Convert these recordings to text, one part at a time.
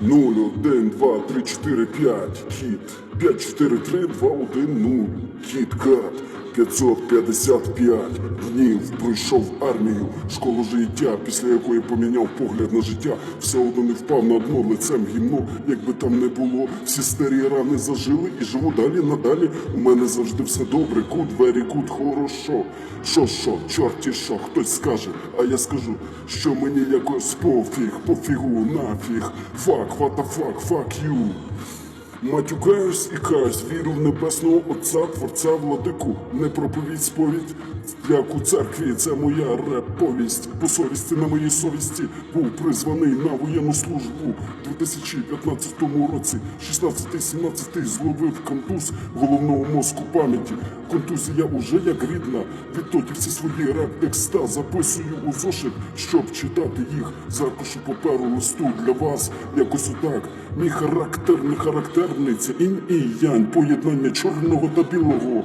Нуль, один, два, три, чотири, п'ять, кіт, п'ять, чотири, три, два, один, нуль, кіт, кат, 555 днів пройшов армію, школу життя, після якої поміняв погляд на життя, все одно не впав на дно лицем гімно, якби там не було, всі старі рани зажили і живу далі надалі. У мене завжди все добре, кут, вері, кут, хорошо. Що, що, чорті, що, хтось скаже, а я скажу, що мені якось пофіг, пофігу, нафіг, фак, fuck, fuck you. Матюкаюсь і каюсь, віру в небесного Отця, Творця, владику, не проповідь сповідь, як у церкві, це моя реп-повість, по совісті на моїй совісті був призваний на воєнну службу. У 2015 році, 16-17 зловив контуз головного мозку пам'яті. Контузія уже як рідна, відтоді всі свої реп-текста записую у зошит, щоб читати їх. З паперу листу для вас, якось отак. Мій характер не характерний, це інь і янь, поєднання чорного та білого.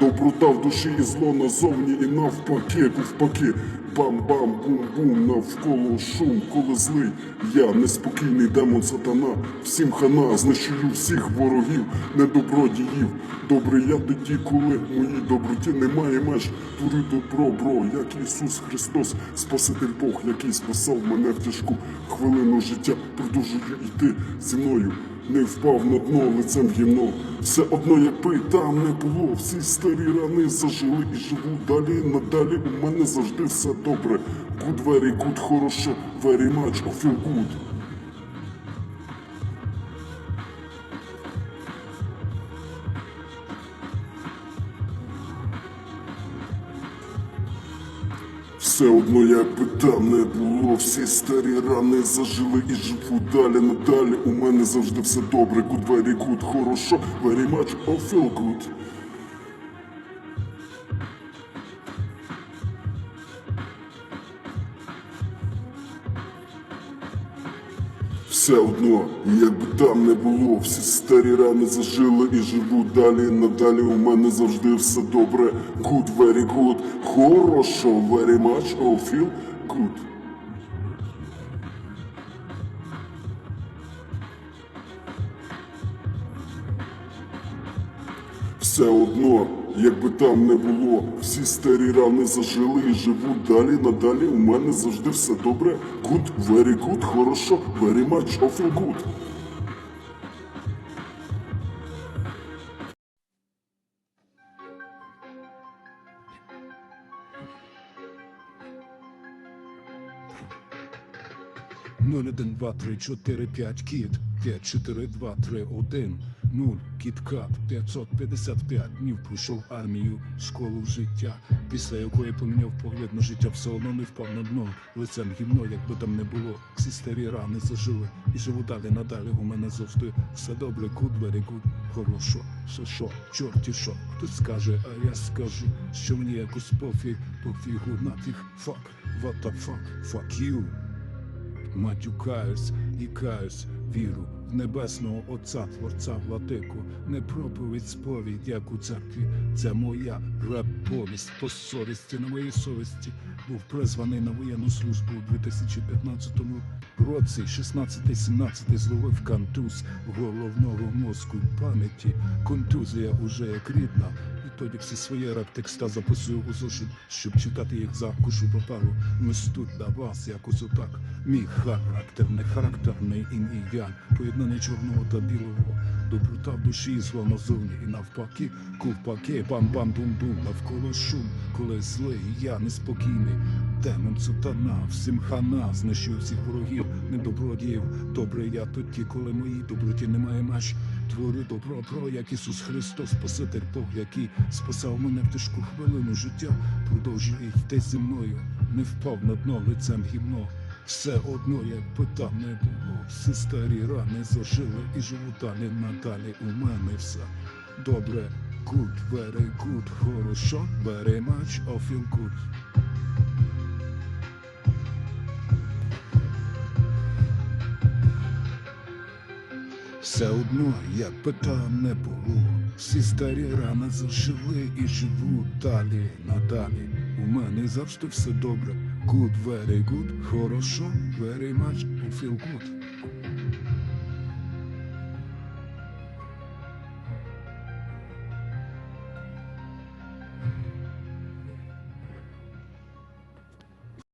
Доброта в душі і зло назовні і навпаки, навпаки. Бам-бам, бум-бум, навколо шум, коли злий. Я неспокійний демон сатана, всім хана, знищую всіх ворогів, недобродіїв. Добрий я тоді, коли моїй доброті немає меж. Творю добро, бро, як Ісус Христос, Спаситель Бог, який спасав мене в тяжку хвилину життя. Продовжую йти зі мною. Не впав на дно лицем гімно. Все одно, якби там не було, всі старі рани зажили і живу далі. Надалі у мене завжди все добре. Good, very good, хорошо, very much, I feel good. Все одно, я питав не було, всі старі рани зажили і живу далі надалі. У мене завжди все добре, good, very good, хорошо, very much, I feel good. Все одно, якби там не було, всі старі рани зажили і живу далі. Надалі у мене завжди все добре. Good, very good, хорошо, very much, I feel good. Все одно, якби там не було, всі старі рани зажили і живуть далі. Надалі у мене завжди все добре. Good, very good, хорошо, very much, awful good. Нуль, один, два, три, чотири, п'ять, кіт, п'ять, чотири, два, три, один, нуль, кіткат, 555 днів пройшов армію, школу життя, після якої поміняв погляд на життя, все одно не впав на дно, лицем гімно, якби там не було, всі старі рани зажили, і живу далі надалі, у мене завжди все добре, good, very good, хорошо, що що, чорті що, хтось скаже, а я скажу, що мені якось пофіг, пофігу, нафіг, fuck, what the fuck, fuck you. Матюкаюсь і каюсь, віру в небесного Отця, Творця владику, не проповідь сповідь, як у церкві. Це моя реп-повість по совісті на моїй совісті. Був призваний на воєнну службу у 2015 році, 16-17 зловив контуз головного мозку пам'яті. Контузія уже як рідна. Тоді всі свої реп-текста записую у зошит, щоб читати їх за кушу паперу. Ось тут для вас якось отак. Мій характер, не характерний і ян, поєднання чорного та білого. Доброта в душі і зло назовні і навпаки, ковпаки, бам-бам-бум-бум, навколо шум, коли злий, я неспокійний. Демон сатана, всім хана, знищую всіх ворогів, недобродіїв. Добре я тоді, коли моїй доброті немає меж. Творю добро, про як Ісус Христос, Спаситель Бог, який спасав мене в тяжку хвилину життя, продовжує йти зі мною, не впав на дно лицем гімно. Все одно, як би там не було, всі старі рани зажили і живу далі надалі. У мене все добре, good, very good, хорошо, very much, I feel good. Все одно, як питань не було. Всі старі рани зажили і живу далі, надалі. У мене завжди все добре. Good, very good, хорошо, very much, I feel good.